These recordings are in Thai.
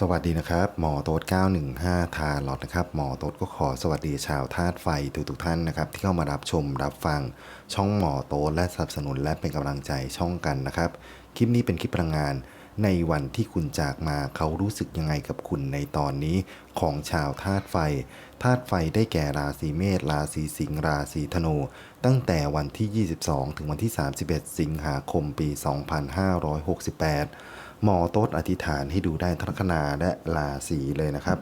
สวัสดีนะครับ หมอโต๊ด915 ทาลอตนะครับ หมอโต๊ดก็ขอสวัสดีชาวธาตุไฟทุกทุกๆท่านนะครับ ที่เข้ามารับชมรับฟังช่องหมอโต๊ดและสนับสนุนและเป็นกำลังใจช่องกันนะครับ คลิปนี้เป็นคลิปพลังงาน ในวันที่คุณจากมาเขารู้สึกยังไงกับคุณในตอนนี้ของชาวธาตุไฟธาตุไฟได้แก่ราศีเมษราศีสิงห์ราศีธนู ตั้งแต่วันที่ 22 ถึงวันที่ 31 สิงหาคมปี 2568 หมอโต๊ดอธิษฐานให้ดูได้ทั้งลัคนาและราศีเลยนะครับ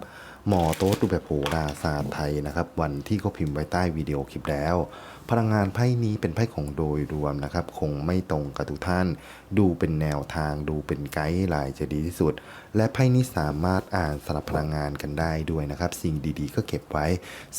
หมอโต๊ดดูแบบโหราศาสตร์ไทยนะครับ วันที่เขาพิมพ์ไว้ใต้วิดีโอคลิปแล้ว พลังงานไพ่นี้เป็นไพ่ของโดยรวมนะครับ คงไม่ตรงกับทุกท่าน ดูเป็นแนวทางดูเป็นไกด์ไลน์จะดีที่สุด และไพ่นี้สามารถอ่านสลับพลังงานกันได้ด้วยนะครับ สิ่งดีๆ ก็เก็บไว้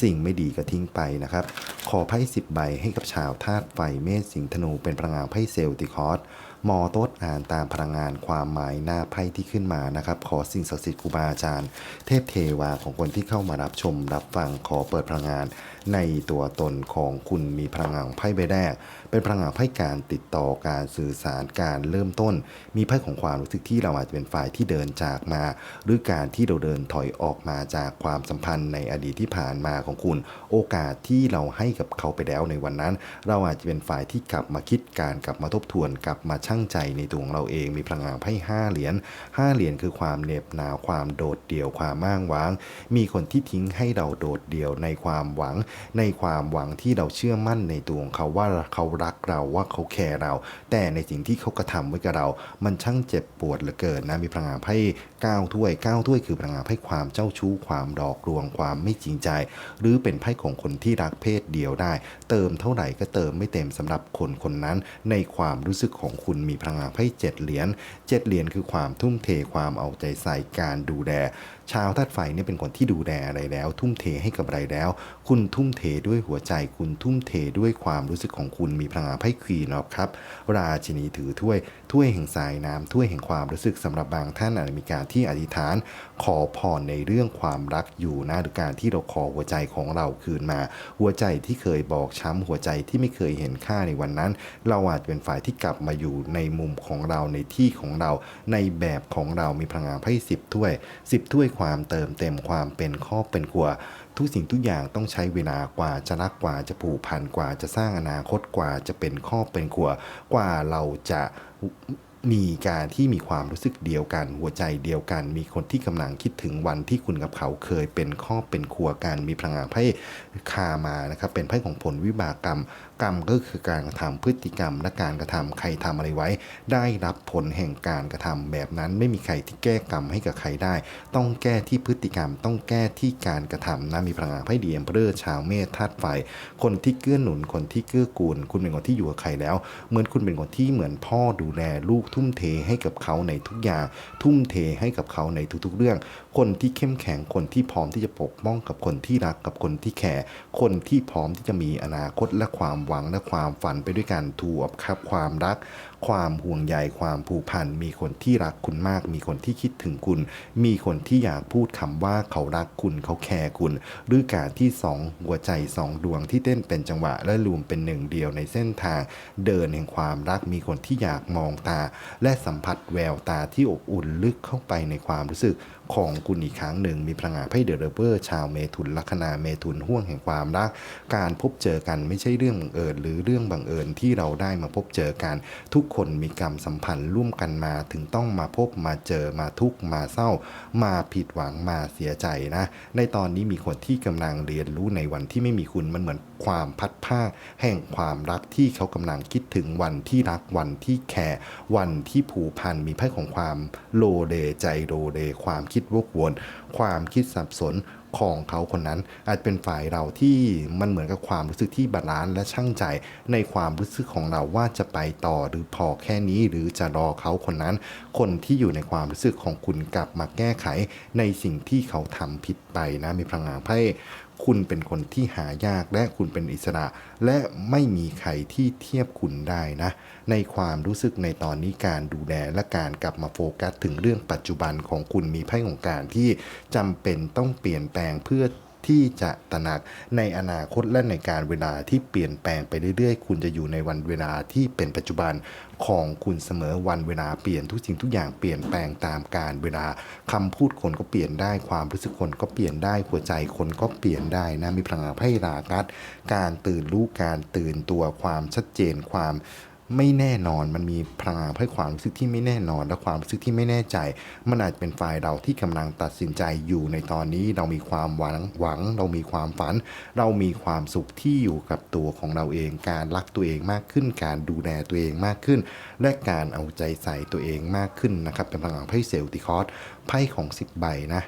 สิ่งไม่ดีก็ทิ้งไปนะครับ ขอไพ่สิบใบให้กับชาวธาตุไฟเมษสิงห์ธนูเป็นพลังงานไพ่เซลติคอส หมอโต๊ดอ่านตามพลังงานความหมายหน้าไพ่ที่ขึ้นมานะครับ ขอสิ่งศักดิ์สิทธิ์ครูบาอาจารย์ เทพเทวาของคนที่เข้ามารับชมรับฟังขอเปิดพลังงาน ในตัวตนของคุณมีพลังงานไพ่ใบแรก เป็นพลังงานไพ่การติดต่อการสื่อสารการเริ่มต้น มีไพ่ของความรู้สึกที่เราอาจจะเป็นฝ่ายที่เดินจากมา หรือการที่เราเดินถอยออกมาจากความสัมพันธ์ในอดีตที่ผ่านมาของคุณ โอกาสที่เราให้กับเขาไปแล้วในวันนั้น เราอาจจะเป็นฝ่ายที่กลับมาคิดการกลับมาทบทวนกลับมาชั่งใจในตัวของเราเองมีพลังงานไพ่ห้าเหรียญห้าเหรียญคือความเหน็บหนาวความโดดเดี่ยวความม่างว้าง มีคนที่ทิ้งให้เราโดดเดี่ยวในความหวังในความหวังที่เราเชื่อมั่นในตัวของเขาว่าเขารักเราว่าเขาแคร์เรา แต่ในสิ่งที่เขากระทำไว้กับเรา มันช่างเจ็บปวดเหลือเกินนะมีพลังงานไพ่ก้าถ้วยก้าถ้วยคือพลังงานไพ่ความเจ้าชู้ความดอกลวงความไม่จริงใจ หรือเป็นไพ่ของคนที่รักเพศเดียวได้ เติมเท่าไหร่ก็เติมไม่เต็มสำหรับคนคนนั้น ในความรู้สึกของคุณมีพลังงานไพ่เจ็ดเหรียญเจ็ดเหรียญคือความทุ่มเทความเอาใจใส่การดูแลชาวธาตุไฟเนี่ยเป็นคนที่ดูแลอะไรแล้ว ทุ่มเทให้กับอะไรแล้ว คุณทุ่มเทด้วยหัวใจ คุณทุ่มเทด้วยความรู้สึกของคุณมีพลังงานไพ่ควีนครับ ราชินีถือถ้วยถ้วยแห่งสายน้ำถ้วยแห่งความรู้สึกสำหรับบางท่านอาจจะมีการที่อธิษฐานขอพรในเรื่องความรักอยู่นะหรือการที่เราขอหัวใจของเราคืนมา หัวใจที่เคยบอกช้ำหัวใจที่ไม่เคยเห็นค่าในวันนั้น เราอาจเป็นฝ่ายที่กลับมาอยู่ในมุมของเราในที่ของเรา ในแบบของเรามีพลังงานไพ่สิบถ้วยสิบถ้วยความเติมเต็มความเป็นครอบเป็นครัวทุกสิ่งทุกอย่างต้องใช้เวลากว่าจะรักกว่าจะผูกพันกว่าจะสร้างอนาคตกว่าจะเป็นครอบเป็นครัว กว่าเราจะ มีการที่มีความรู้สึกเดียวกัน หัวใจเดียวกัน มีคนที่กำลังคิดถึงวันที่คุณกับเขาเคยเป็นครอบเป็นครัวกัน มีพลังงานไพ่คามานะครับเป็นไพ่ของผลวิบากกรรมกรรมก็คือการกระทำพฤติกรรมและการกระทำใครทำอะไรไว้ ได้รับผลแห่งการกระทำแบบนั้นไม่มีใครที่แก้กรรมให้กับใครได้ ต้องแก้ที่พฤติกรรม ต้องแก้ที่การกระทำนะมีพลังงานไพ่เดียมเพื่อชาวเมษธาตุไฟ คนที่เกื้อหนุนคนที่เกื้อกูล คุณเป็นคนที่อยู่กับใครแล้ว เหมือนคุณเป็นคนที่เหมือนพ่อดูแลลูกทุ่มเทให้กับเขาในทุกอย่างทุ่มเทให้กับเขาในทุกๆเรื่อง คนที่เข้มแข็งคนที่พร้อมที่จะปกป้องกับคนที่รักกับคนที่แคร์คนที่พร้อมที่จะมีอนาคตและความหวังและความฝันไปด้วยกันถูกครับความรัก ความห่วงใยความผูกพัน มีคนที่รักคุณมาก มีคนที่คิดถึงคุณ มีคนที่อยากพูดคำว่าเขารักคุณเขาแคร์คุณ หรือการที่สองหัวใจสองดวงที่เต้นเป็นจังหวะและรวมเป็นหนึ่งเดียวในเส้นทาง เดินแห่งความรักมีคนที่อยากมองตา และสัมผัสแววตาที่อบอุ่นลึกเข้าไปในความรู้สึกของคุณอีกครั้งหนึ่ง มีพลังงานไพ่เดอะเรเบอร์ชาวเมถุนลัคนาเมถุนห่วงแห่งความรัก การพบเจอกันไม่ใช่เรื่องบังเอิญหรือเรื่องบังเอิญที่เราได้มาพบเจอกันทุกคนมีกรรมสัมพันธ์ร่วมกันมาถึงต้องมาพบมาเจอมาทุกข์มาเศร้า มาผิดหวังมาเสียใจนะ ในตอนนี้มีคนที่กำลังเรียนรู้ในวันที่ไม่มีคุณมันเหมือนความพัดภาแห่งความรักที่เขากำลังคิดถึงวันที่รักวันที่แคร์วันที่ผูกพันมีไพ่ของความโลเลใจโลเลความคิดวกวน ความคิดสับสน ของเขาคนนั้น อาจเป็นฝ่ายเราที่มันเหมือนกับความรู้สึกที่บาลานซ์และช่างใจในความรู้สึกของเราว่าจะไปต่อหรือพอแค่นี้หรือจะรอเขาคนนั้น คนที่อยู่ในความรู้สึกของคุณกลับมาแก้ไขในสิ่งที่เขาทำผิดไปนะมีพลังงานไพ่ คุณเป็นคนที่หายากและคุณเป็นอิสระ และไม่มีใครที่เทียบคุณได้นะ ในความรู้สึกในตอนนี้การดูแลและการกลับมาโฟกัสถึงเรื่องปัจจุบันของคุณมีไพ่ของการที่จำเป็นต้องเปลี่ยนแปลงเพื่อ ที่จะตระหนักในอนาคตและในการเวลาที่เปลี่ยนแปลงไปเรื่อยๆ คุณจะอยู่ในวันเวลาที่เป็นปัจจุบันของคุณเสมอวันเวลาเปลี่ยนทุกสิ่งทุกอย่างเปลี่ยนแปลงตามการเวลาคำพูดคนก็เปลี่ยนได้ความรู้สึกคนก็เปลี่ยนได้หัวใจคนก็เปลี่ยนได้นะมีพลังงานไพ่รากัสการตื่นรู้การตื่นตัวความชัดเจนความ ไม่แน่นอนมันมีพลังงานให้ความรู้สึกที่ไม่แน่นอน และความรู้สึกที่ไม่แน่ใจ มันอาจจะเป็นฝ่ายเราที่กำลังตัดสินใจอยู่ในตอนนี้เรามีความหวังหวัง เรามีความฝัน เรามีความสุขที่อยู่กับตัวของเราเอง การรักตัวเองมากขึ้น การดูแลตัวเองมากขึ้น และการเอาใจใส่ตัวเองมากขึ้นนะครับเป็นพลังงานไพ่เซลติคอสไพ่ของ10ใบนะ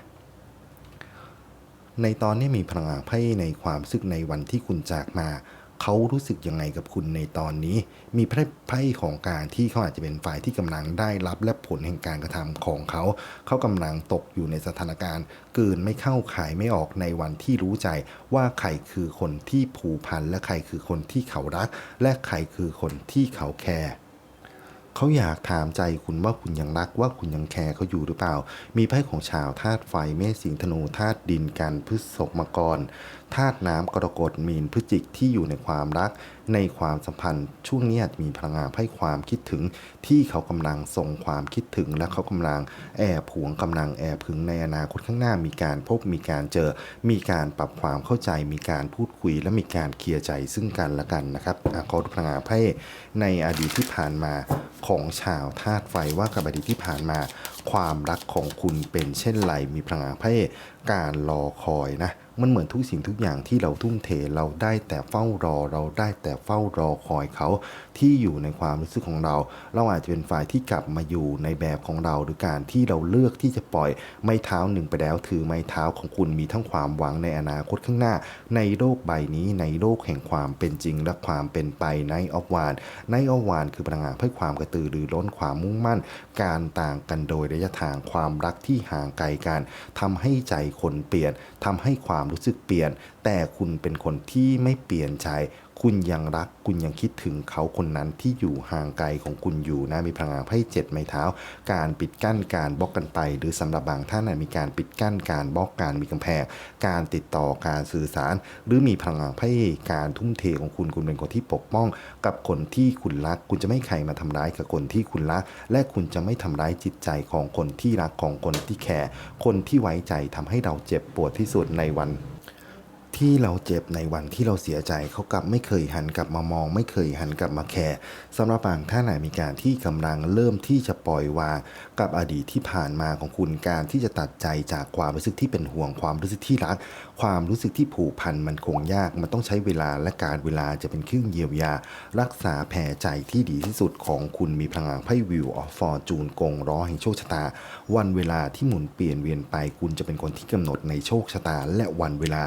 ในตอนนี้มีพลังงานไพ่ในความรู้สึกในวันที่คุณจากมา เขารู้สึกยังไงกับคุณในตอนนี้ มีไพ่ของการที่เขาอาจจะเป็นฝ่ายที่กำลังได้รับและผลแห่งการกระทำของเขา เขากำลังตกอยู่ในสถานการณ์เกินไม่เข้าขายไม่ออกในวันที่รู้ใจว่าใครคือคนที่ผูกพันและใครคือคนที่เขารัก และใครคือคนที่เขาแคร์ เขาอยากถามใจคุณว่าคุณยังรักว่าคุณยังแคร์เขาอยู่หรือเปล่า มีไพ่ของชาวธาตุไฟเมษสิงธนูธาตุดินกันพฤษภมกรธาตุน้ำกรกฎมีนพฤจิกที่อยู่ในความรัก ในความสัมพันธ์ ช่วงนี้อาจมีพลังงานไพ่ความคิดถึง ที่เขากำลังส่งความคิดถึง และเขากำลังแอบผวงกำลังแอบพึงในอนาคตข้างหน้ามีการพบมีการเจอ มีการปรับความเข้าใจ มีการพูดคุย และมีการเคลียร์ใจซึ่งกันและกันนะครับอขอดูพลังงานไพ่ในอดีตที่ผ่านมา ของชาวธาตุไฟว่ากับอดีตที่ผ่านมา ความรักของคุณเป็นเช่นไรมีพลังงานไพ่การรอคอยนะ มันเหมือนทุกสิ่งทุกอย่างที่เราทุ่มเทเราได้แต่เฝ้ารอ เราได้แต่เฝ้ารอคอยเขาที่อยู่ในความรู้สึกของเรา เราอาจจะเป็นฝ่ายที่กลับมาอยู่ในแบบของเราหรือการที่เราเลือกที่จะปล่อยไม้เท้าหนึ่งไปแล้วถือไม้เท้าของคุณมีทั้งความหวังในอนาคตข้างหน้า ในโลกใบนี้ในโลกแห่งความเป็นจริงและความเป็นไปในออฟวานในออฟวานคือพลังงานเพื่อความกระตือรือร้นความมุ่งมั่น การต่างกันโดยระยะทางความรักที่ห่างไกลกันทำให้ใจคนเปลี่ยนทำให้ความรู้สึกเปลี่ยน แต่คุณเป็นคนที่ไม่เปลี่ยนใจ คุณยังรักคุณยังคิดถึงเขาคนนั้นที่อยู่ห่างไกลของคุณอยู่นะมีพลังงานไพ่เจ็ดไม้เท้า การปิดกั้นการบล็อกกันไป หรือสำหรับบางท่านมีการปิดกั้นการบล็อกการมีกำแพง การติดต่อการสื่อสาร หรือมีพลังงานไพ่การทุ่มเทของคุณคุณเป็นคนที่ปกป้อง กับคนที่คุณรัก คุณจะไม่ให้ใครมาทำร้ายกับคนที่คุณรัก และคุณจะไม่ทำร้ายจิตใจของคนที่รักของคนที่แคร์คนที่ไว้ใจทำให้เราเจ็บปวดที่สุดในวัน ที่เราเจ็บในวันที่เราเสียใจเขากลับไม่เคยหันกลับมามอง ไม่เคยหันกลับมาแคร์สำหรับบางท่านอาจมีการที่กำลังเริ่มที่จะปล่อยวางกับอดีตที่ผ่านมาของคุณการที่จะตัดใจจากความรู้สึกที่เป็นห่วงความรู้สึกที่รัก ความรู้สึกที่ผูกพันมันคงยาก มันต้องใช้เวลาและการเวลาจะเป็นเครื่องเยียวยา รักษาแผลใจที่ดีที่สุดของคุณมีพลังงานไพ่วิวออฟฟอร์จูนกงร้อแห่งโชคชะตา วันเวลาที่หมุนเปลี่ยนเวียนไปคุณจะเป็นคนที่กำหนดในโชคชะตา และวันเวลา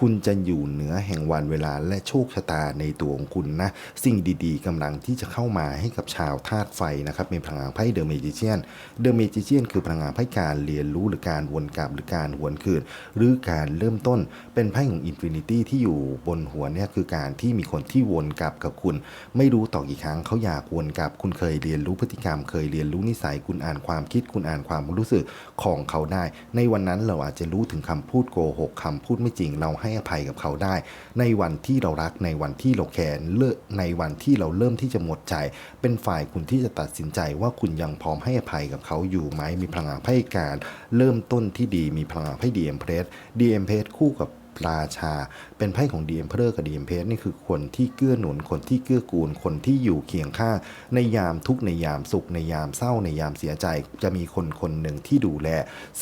คุณณจะอยู่เหนือแห่งวันเวลาและโชคชะตาในตัวของคุณนะ สิ่งดีๆกำลังที่จะเข้ามาให้กับชาวธาตุไฟนะครับเป็นพลังงานไพ่เดอะเมจิเชียนเดอะเมจิเชียนคือพลังงานไพ่การเรียนรู้หรือการวนกลับหรือการหวนคืน หรือการเริ่มต้นเป็นไพ่ของอินฟินิตี้ที่อยู่บนหัวเนี่ยคือการที่มีคนที่วนกลับกับคุณ ไม่รู้ต่อกี่ครั้งเขาอยากวนกลับ คุณเคยเรียนรู้พฤติกรรม เคยเรียนรู้นิสัยคุณอ่านความคิดคุณอ่านความรู้สึกของเขาได้ ในวันนั้นเราอาจจะรู้ถึงคำพูดโกหกคำพูดไม่จริงเราให้อภัยกับเขาได้ ในวันที่เรารักในวันที่เราแคร์เลิกในวันที่เราเริ่มที่จะหมดใจ เป็นฝ่ายคุณที่จะตัดสินใจว่าคุณยังพร้อมให้อภัยกับเขาอยู่ไหมมีพลังงานไพ่การ เริ่มต้นที่ดีมีพลังงานไพ่ดีเอ็มเพรสดีเอ็มเพรสคู่กับ ราชา เป็นไพ่ของดีเอ็มเพอร์กับดีเอ็มเพสนี่คือคนที่เกื้อหนุนคนที่เกื้อกูล คนที่อยู่เคียงข้างในยามทุกในยามสุขในยามเศร้าในยามเสียใจ จะมีคนคนหนึ่งที่ดูแล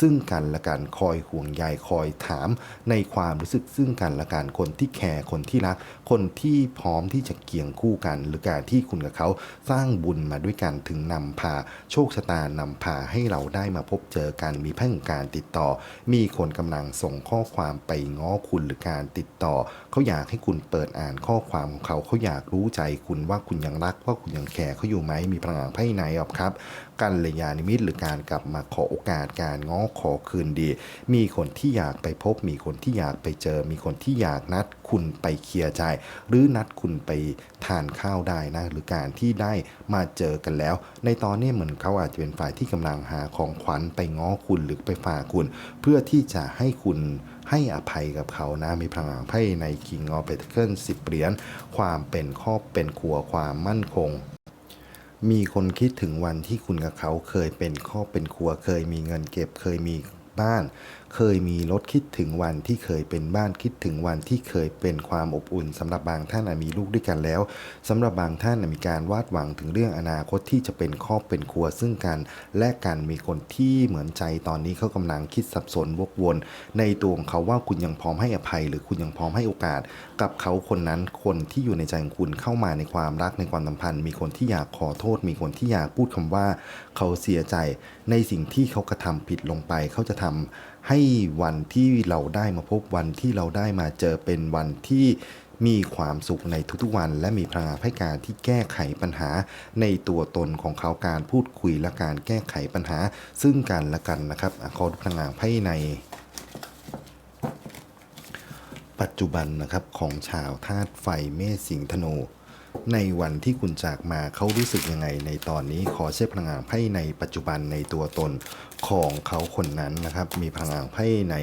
ซึ่งกันและกันคอยห่วงใยคอยถาม ในความรู้สึกซึ่งกันและกันคนที่แคร์คนที่รัก คนที่พร้อมที่จะเคียงคู่กัน หรือการที่คุณกับเขาสร้างบุญมาด้วยกันถึงนำพา โชคชะตานำพาให้เราได้มาพบเจอกันมีไพ่องการติดต่อ มีคนกำลังส่งข้อความไปง้อคุณหรือการติดต่อ เขาอยากให้คุณเปิดอ่านข้อความของเขาเขาอยากรู้ใจคุณว่าคุณยังรักว่าคุณยังแคร์เขาอยู่ไหมมีพลังไพ่ไหนออกครับกันเลยยานิมิตหรือการกลับมาขอโอกาสการง้อขอคืนดี มีคนที่อยากไปพบ มีคนที่อยากไปเจอ มีคนที่อยากนัดคุณไปเคลียร์ใจ หรือนัดคุณไปทานข้าวได้นะ หรือการที่ได้มาเจอกันแล้ว ในตอนนี้เหมือนเขาอาจจะเป็นฝ่ายที่กำลังหาของขวัญไปง้อคุณหรือไปฝากคุณ เพื่อที่จะให้คุณ ให้อภัยกับเขานะมีพลังไพ่ใน King of Pentacles 10เหรียญความเป็นครอบเป็นครัวความมั่นคงมีคนคิดถึงวันที่คุณกับเขาเคยเป็นครอบเป็นครัว เคยมีเงินเก็บเคยมีบ้าน เคยมีรถคิดถึงวันที่เคยเป็นบ้านคิดถึงวันที่เคยเป็นความอบอุ่นสำหรับบางท่านอมีลูกด้วยกันแล้วสำหรับบางท่านมีการวาดหวังถึงเรื่องอนาคตที่จะเป็นครอบเป็นครัวซึ่งกัน และกันมีคนที่เหมือนใจตอนนี้เขากำลังคิดสับสนวกวน ในตัวของเขาว่าคุณยังพร้อมให้อภัย หรือคุณยังพร้อมให้โอกาส กับเขาคนนั้นคนที่อยู่ในใจของคุณเข้ามาในความรักในความสัมพันธ์ มีคนที่อยากขอโทษ มีคนที่อยากพูดคำว่า เขาเสียใจในสิ่งที่เขากระทำผิดลงไปเขาจะทำ ให้วันที่เราได้มาพบวันที่เราได้มาเจอเป็นวันที่มีความสุขในทุกๆวัน และมีพลังงานให้การที่แก้ไขปัญหา ในตัวตนของเขาการพูดคุยและการแก้ไขปัญหา ซึ่งกันและกันนะครับขอดูพลังงานไพ่ใน ปัจจุบันนะครับของชาวธาตุไฟเมษสิงห์ธนู ในวันที่คุณจากมาเขารู้สึกยังไงในตอนนี้ขอเช็คพลังงานไพ่ในปัจจุบันในตัวตนของเขาคนนั้นนะครับ มีพลังงานไพ่ใน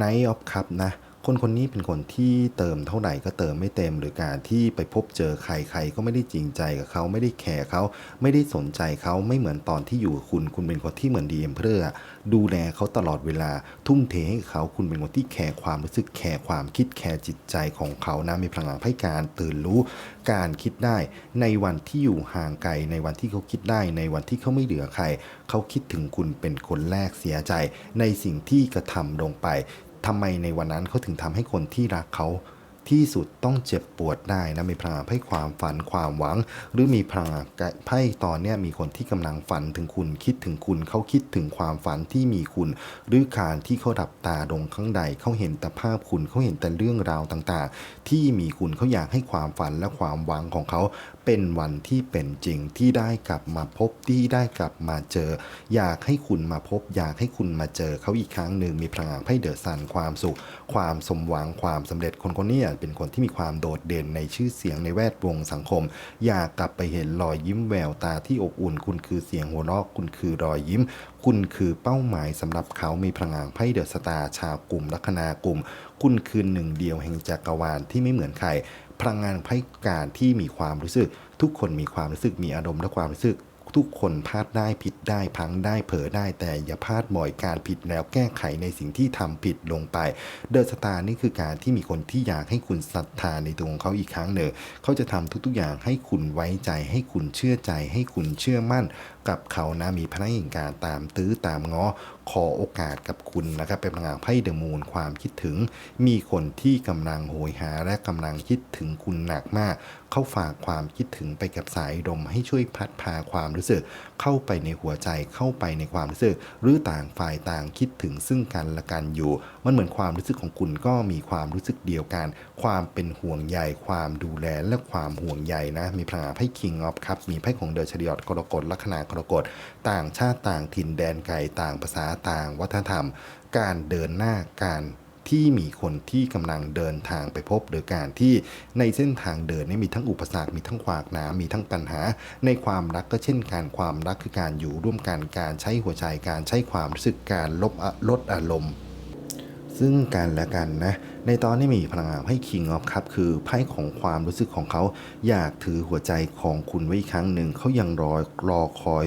Night of Cup นะ คนคนนี้เป็นคนที่เติมเท่าไหร่ก็เติมไม่เต็ม หรือการที่ไปพบเจอใครใครก็ไม่ได้จริงใจกับเขาไม่ได้แคร์เขาไม่ได้สนใจเขาไม่เหมือนตอนที่อยู่กับคุณ คุณเป็นคนที่เหมือนดีเอ็มเพอร์ดูแลเขาตลอดเวลาทุ่มเทให้เขาคุณเป็นคนที่แคร์ความรู้สึกแคร์ความคิดแคร์จิตใจของเขานะมีพลังงานให้การตื่นรู้ การคิดได้ในวันที่อยู่ห่างไกลในวันที่เขาคิดได้ ในวันที่เขาไม่เหลือใคร เขาคิดถึงคุณเป็นคนแรกเสียใจ ในสิ่งที่กระทำลงไป ทำไมในวันนั้นเขาถึงทำให้คนที่รักเขาที่สุดต้องเจ็บปวดได้นะมีพลังให้ความฝันความหวัง หรือมีพลังไพ่ตอนนี้มีคนที่กำลังฝันถึงคุณคิดถึงคุณเขาคิดถึงความฝันที่มีคุณ หรือการที่เขาดับตาลงข้างใดเขาเห็นแต่ภาพคุณเขาเห็นแต่เรื่องราวต่างๆ ที่มีคุณเขาอยากให้ความฝันและความหวังของเขาเป็นวันที่เป็นจริงที่ได้กลับมาพบที่ได้กลับมาเจอ อยากให้คุณมาพบ อยากให้คุณมาเจอเขาอีกครั้งหนึ่งมีพลังให้เดอะซันความสุข ความสมหวังความสำเร็จคนคนนี้เป็นคนที่มีความโดดเด่นในชื่อเสียงในแวดวงสังคม อยากกลับไปเห็นรอยยิ้มแววตาที่อบอุ่น คุณคือเสียงหัวเราะคุณคือรอยยิ้ม คุณคือเป้าหมายสำหรับเขามีพลังงานไพ่เดอะสตาร์ชาวกลุ่มลัคนากลุ่ม คุณคือหนึ่งเดียวแห่งจักรวาลที่ไม่เหมือนใคร พลังงานไพ่การที่มีความรู้สึก ทุกคนมีความรู้สึกมีอารมณ์และความรู้สึก ทุกคนพลาดได้ผิดได้พังได้เผลอได้ แต่อย่าพลาดบ่อยการผิดแล้วแก้ไขในสิ่งที่ทำผิดลงไป เดอะสตาร์นี่คือการที่มีคนที่อยากให้คุณศรัทธาในตัวของเขาอีกครั้งหนึ่งเขาจะทำทุกๆอย่างให้คุณไว้ใจ ให้คุณเชื่อใจ ให้คุณเชื่อมั่นกับเขานะมีพนักงานการตามตื้อตามง้อขอโอกาสกับคุณนะครับ เป็นพลังงานไพ่เดอะมูนความคิดถึง มีคนที่กำลังโหยหาและกำลังคิดถึงคุณหนักมาก เข้าฝากความคิดถึงไปกับสายลมให้ช่วยพัดพาความรู้สึก เข้าไปในหัวใจเข้าไปในความรู้สึก หรือต่างฝ่ายต่างคิดถึงซึ่งกันและกันอยู่ มันเหมือนความรู้สึกของคุณก็มีความรู้สึกเดียวกัน ความเป็นห่วงใยความดูแลและความห่วงใยนะ มีพลังงานไพ่คิงออฟครับมีไพ่ของเดอะชริอตกรกฎลัคนากรกฎต่างชาติต่างถิ่นแดนไกลต่างภาษาต่างวัฒนธรรม การเดินหน้าการที่มีคนที่กำลังเดินทางไปพบ หรือการที่ในเส้นทางเดินนี่มีทั้งอุปสรรค มีทั้งขวากหนามีทั้งปัญหา ในความรักก็เช่นการความรักคือการอยู่ร่วมกันการใช้หัวใจการใช้ความรู้สึกการลบลดอารมณ์ ซึ่งกันและกันนะในตอนนี้มีพลังงานให้ King of ครับคือไพ่ของความรู้สึกของเขาอยากถือหัวใจของคุณไว้อีกครั้งหนึ่งเขายังรอรอคอย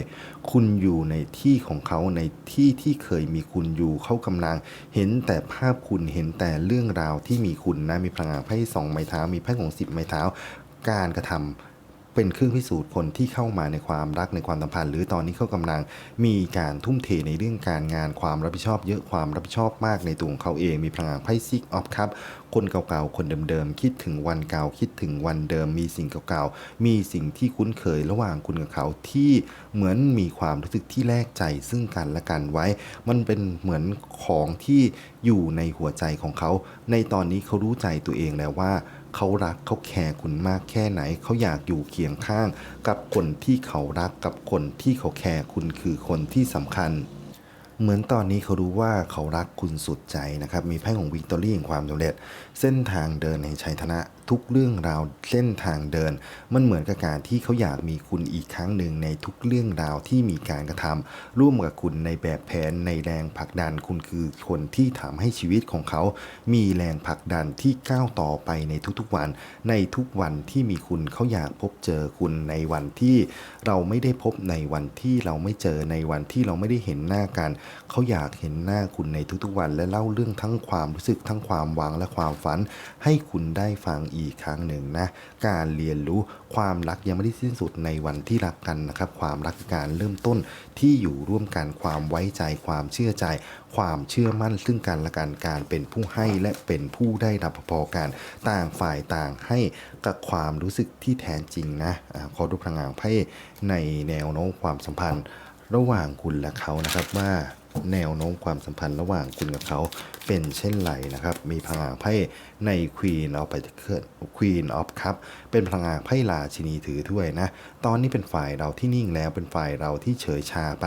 คุณอยู่ในที่ของเขาในที่ที่เคยมีคุณอยู่เขากำลัง เห็นแต่ภาพคุณเห็นแต่เรื่องราวที่มีคุณนะมีพลังงานไพ่สองไม้เท้ามีไพ่ของสิบไม้เท้าการกระทำ เป็นเครื่องพิสูจน์คนที่เข้ามาในความรักในความสัมพันธ์ หรือตอนนี้เขากำลังมีการทุ่มเทในเรื่องการงานความรับผิดชอบเยอะความรับผิดชอบมากในตัวของเขาเองมีพลังงานไพ่ซิกออฟครับคนเก่าๆ คนเดิมๆ คิดถึงวันเก่า คิดถึงวันเดิม มีสิ่งเก่าๆ มีสิ่งที่คุ้นเคยระหว่างคุณกับเขาที่เหมือนมีความรู้สึกที่แลกใจซึ่งกันและกันไว้ มันเป็นเหมือนของที่อยู่ในหัวใจของเขา ในตอนนี้เขารู้ใจตัวเองแล้วว่า เขารักเขาแคร์คุณมากแค่ไหน เขาอยากอยู่เคียงข้าง กับคนที่เขารักกับคนที่เขาแคร์คุณคือคนที่สำคัญ เหมือนตอนนี้เขารู้ว่าเขารักคุณสุดใจนะครับ มีไพ่ของวิกตอรี่แห่งความสำเร็จ เส้นทางเดินแห่งชัยชนะ ทุกเรื่องราวเส้นทางเดิน มันเหมือนกับการที่เขาอยากมีคุณอีกครั้งหนึ่งในทุกเรื่องราวที่มีการกระทำร่วมกับคุณในแบบแผนในแรงผลักดันคุณคือคนที่ทำให้ชีวิตของเขา มีแรงผลักดันที่ก้าวต่อไปในทุกๆวัน ในทุกวันที่มีคุณเขาอยากพบเจอคุณในวันที่เราไม่ได้พบในวันที่เราไม่เจอในวันที่เราไม่ได้เห็นหน้ากัน เขาอยากเห็นหน้าคุณในทุกๆวัน และเล่าเรื่องทั้งความรู้สึกทั้งความหวังและความฝัน ให้คุณได้ฟังอีกครั้งหนึ่งนะ การเรียนรู้ความรักยังไม่ได้สิ้นสุดในวันที่รักกันนะครับ ความรักการเริ่มต้นที่อยู่ร่วมกันความไว้ใจ ความเชื่อใจ ความเชื่อมั่นซึ่งกันและกันการเป็นผู้ให้และเป็นผู้ได้รับพอๆกันต่างฝ่ายต่างให้กับความรู้สึกที่แท้จริงนะอขอดูพลังงานไพ่ในแนวโน้มความสัมพันธ์ ระหว่างคุณและเขานะครับว่า แนวโน้มความสัมพันธ์ระหว่างคุณกับเขาเป็นเช่นไรนะครับ มีพลังงานไพ่ใน Queen of Pentacles Queen of Cup เป็นพลังงานไพ่ราชินีถือถ้วยนะ ตอนนี้เป็นฝ่ายเราที่นิ่งแล้วเป็นฝ่ายเราที่เฉยชาไป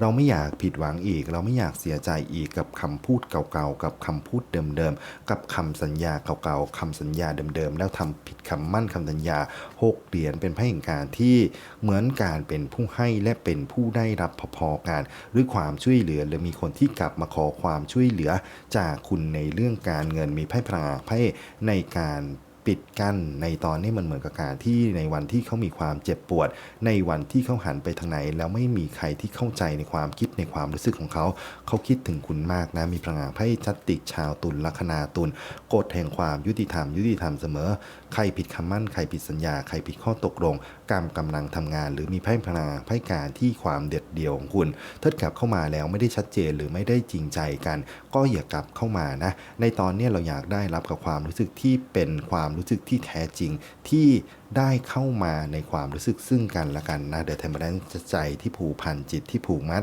เราไม่อยากผิดหวังอีก เราไม่อยากเสียใจอีกกับคำพูดเก่าๆ กับคำพูดเดิมๆ กับคำสัญญาเก่าๆคำสัญญาเดิมๆ แล้วทำผิดคำมั่นคำสัญญาหกเหรียญเป็นไพ่แห่งการที่เหมือนการเป็นผู้ให้และเป็นผู้ได้รับพอๆกันหรือความช่วยเหลือหรือมีคนที่กลับมาขอความช่วยเหลือจากคุณในเรื่องการเงินมีไพ่พลังให้ในการปิดกั้นในตอนนี้มันเหมือนกับการที่ในวันที่เขามีความเจ็บปวด ในวันที่เขาหันไปทางไหน แล้วไม่มีใครที่เข้าใจในความคิดในความรู้สึกของเขา เขาคิดถึงคุณมากนะมีพลังานไพ่จัตติกชาวตุลลัคนาตุลกฎแห่งความยุติธรรมยุติธรรมเสมอ ใครผิดคำมั่นใครผิดสัญญา ใครผิดข้อตกลง กรรมกำลังทำงาน หรือมีไพ่พลังงาไพ่การที่ความเด็ดเดี่ยวของคุณถ้ากลับเข้ามาแล้วไม่ได้ชัดเจนหรือไม่ได้จริงใจกัน ก็อย่ากลับเข้ามานะ ในตอนนี้เราอยากได้รับกับความรู้สึกที่เป็นความรู้สึกที่แท้จริงที่ได้เข้ามาในความรู้สึกซึ่งกันและกันนะเดอะเทมเปอร์ใจที่ผูกพันจิตที่ผูกมัด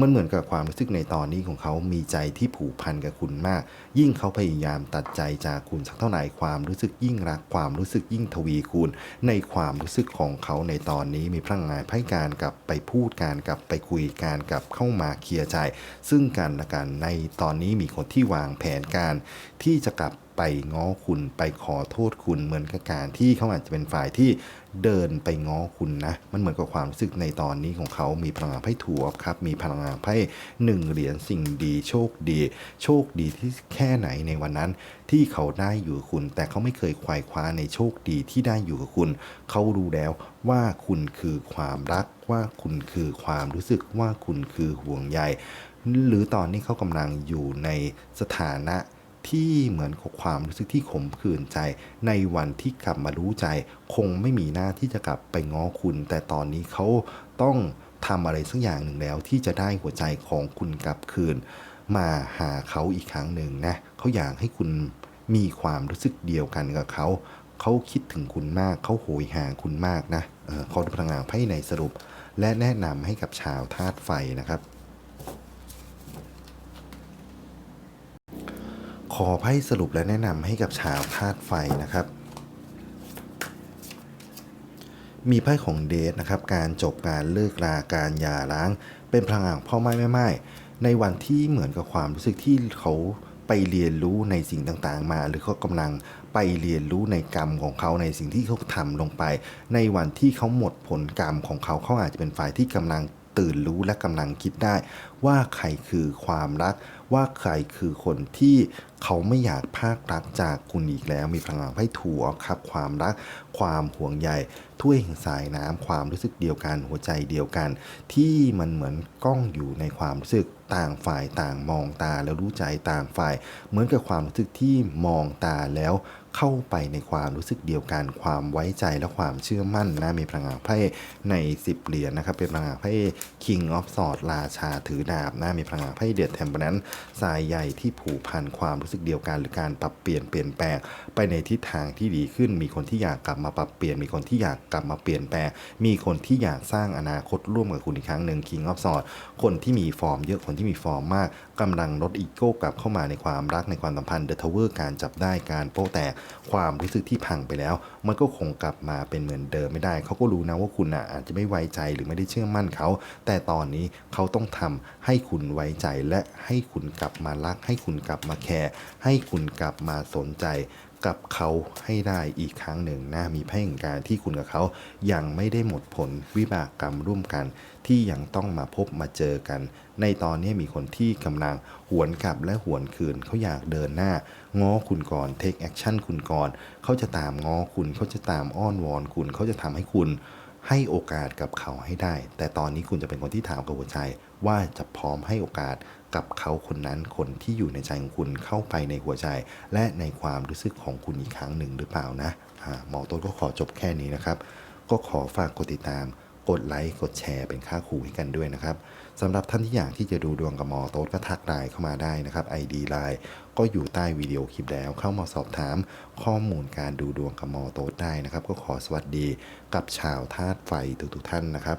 มันเหมือนกับความรู้สึกในตอนนี้ของเขามีใจที่ผูกพันกับคุณมาก ยิ่งเขาพยายามตัดใจจากคุณสักเท่าไหร่ความรู้สึกยิ่งรักความรู้สึกยิ่งทวีคูณ ในความรู้สึกของเขาในตอนนี้มีพลังงานไพ่การกลับไปพูดการกลับไปคุยการกลับเข้ามาเคลียร์ใจ ซึ่งกันและกันในตอนนี้มีคนที่วางแผนการ ที่จะกลับ ไปง้อคุณไปขอโทษคุณเหมือนกับการที่เขาอาจจะเป็นฝ่ายที่เดินไปง้อคุณนะ มันเหมือนกับความรู้สึกในตอนนี้ของเขามีพลังงานไพ่ถั่วครับ มีพลังงานไพ่หนึ่งเหรียญสิ่งดีโชคดี โชคดีที่แค่ไหนในวันนั้น ที่เขาได้อยู่คุณ แต่เขาไม่เคยควายคว้าในโชคดีที่ได้อยู่กับคุณ เขารู้แล้วว่าคุณคือความรักว่าคุณคือความรู้สึกว่าคุณคือห่วงใยหรือตอนนี้เขากำลังอยู่ในสถานะ ที่เหมือนกับความรู้สึกที่ขมขื่นใจ ในวันที่กลับมารู้ใจ คงไม่มีหน้าที่จะกลับไปง้อคุณ แต่ตอนนี้เขาต้องทำอะไรสักอย่างหนึ่งแล้ว ที่จะได้หัวใจของคุณกลับคืน มาหาเขาอีกครั้งหนึ่งนะเขาอยากให้คุณมีความรู้สึกเดียวกันกับเขาเขาคิดถึงคุณมากเขาโหยหาคุณมากนะเออขาพลังงานไพ่ในสรุป และแนะนำให้กับชาวธาตุไฟนะครับ อไพ่สรุปและแนะนำให้กับชาวธาตุไฟนะครับ มีไพ่ของเดทนะครับ การจบการเลิกราการหย่าร้าง เป็นพลังงานของพ่อไม้แม่ไม้ในวันที่เหมือนกับความรู้สึกที่เขาไปเรียนรู้ในสิ่งต่างๆ มา หรือเขากำลังไปเรียนรู้ในกรรมของเขาในสิ่งที่เขาทำลงไป ในวันที่เขาหมดผลกรรมของเขาเขาอาจจะเป็นฝ่ายที่กำลังตื่นรู้และกำลังคิดได้ ว่าใครคือความรัก ว่าใครคือคนที่เขาไม่อยากพากรักจากคุณอีกแล้ว มีพลังให้ถั่วครับ ความรัก ความห่วงใยถ้วยแห่งสายน้ำความรู้สึกเดียวกัน หัวใจเดียวกัน ที่มันเหมือนกล้องอยู่ในความรู้สึกต่างฝ่ายต่างมองตาแล้วรู้ใจต่างฝ่าย เหมือนกับความรู้สึกที่มองตาแล้ว เข้าไปในความรู้สึกเดียวกัน ความไว้ใจและความเชื่อมั่นนะมีพลังงานไพ่ใน 10 เหรียญนะครับเป็นพลังงานไพ่ King of Swords ราชาถือดาบนะมีพลังงานไพ่เดือดเทมเปอร์นั้นสายใหญ่ที่ผูกพันความรู้สึกเดียวกัน หรือการปรับเปลี่ยนเปลี่ยนแปลงไปในทิศทางที่ดีขึ้น มีคนที่อยากกลับมาปรับเปลี่ยน มีคนที่อยากกลับมาเปลี่ยนแปลงมีคนที่อยากสร้างอนาคตร่วมกับคุณอีกครั้งหนึ่ง King of Swords คนที่มีฟอร์มเยอะคนที่มีฟอร์มมากกำลังลดอีโก้กลับเข้ามาในความรักในความสัมพันธ์เดอะทาวเวอร์การจับได้การโป้แตกความรู้สึกที่พังไปแล้ว มันก็คงกลับมาเป็นเหมือนเดิมไม่ได้ เขาก็รู้นะว่าคุณอะอาจจะไม่ไว้ใจหรือไม่ได้เชื่อมั่นเขา แต่ตอนนี้เขาต้องทำให้คุณไว้ใจและให้คุณกลับมารัก ให้คุณกลับมาแคร์ให้คุณกลับมาสนใจกับเขาให้ได้อีกครั้งหนึ่งนะมีไพ่แห่งการที่คุณกับเขายังไม่ได้หมดผลวิบากกรรมร่วมกัน ที่ยังต้องมาพบมาเจอกัน ในตอนนี้มีคนที่กำลังหวนกลับและหวนคืนเขาอยากเดินหน้า ง้อคุณก่อน take action คุณก่อน เขาจะตามง้อคุณเขาจะตามอ้อนวอนคุณ เขาจะทำให้คุณให้โอกาสกับเขาให้ได้ แต่ตอนนี้คุณจะเป็นคนที่ถามกับหัวใจ ว่าจะพร้อมให้โอกาสกับเขาคนนั้นคนที่อยู่ในใจของคุณเข้าไปในหัวใจ และในความรู้สึกของคุณอีกครั้งหนึ่งหรือเปล่านะหมอต้นก็ขอจบแค่นี้นะครับ ก็ขอฝากกดติดตาม กดไลค์กดแชร์เป็นค่าครูให้กันด้วยนะครับ สำหรับท่านที่อยากที่จะดูดวงกับหมอโต๊ดก็ทักไลน์เข้ามาได้นะครับ ID ไลน์ก็อยู่ใต้วิดีโอคลิปแล้ว เข้ามาสอบถามข้อมูลการดูดวงกับหมอโต๊ดได้นะครับ ก็ขอสวัสดีกับชาวธาตุไฟทุกๆท่านนะครับ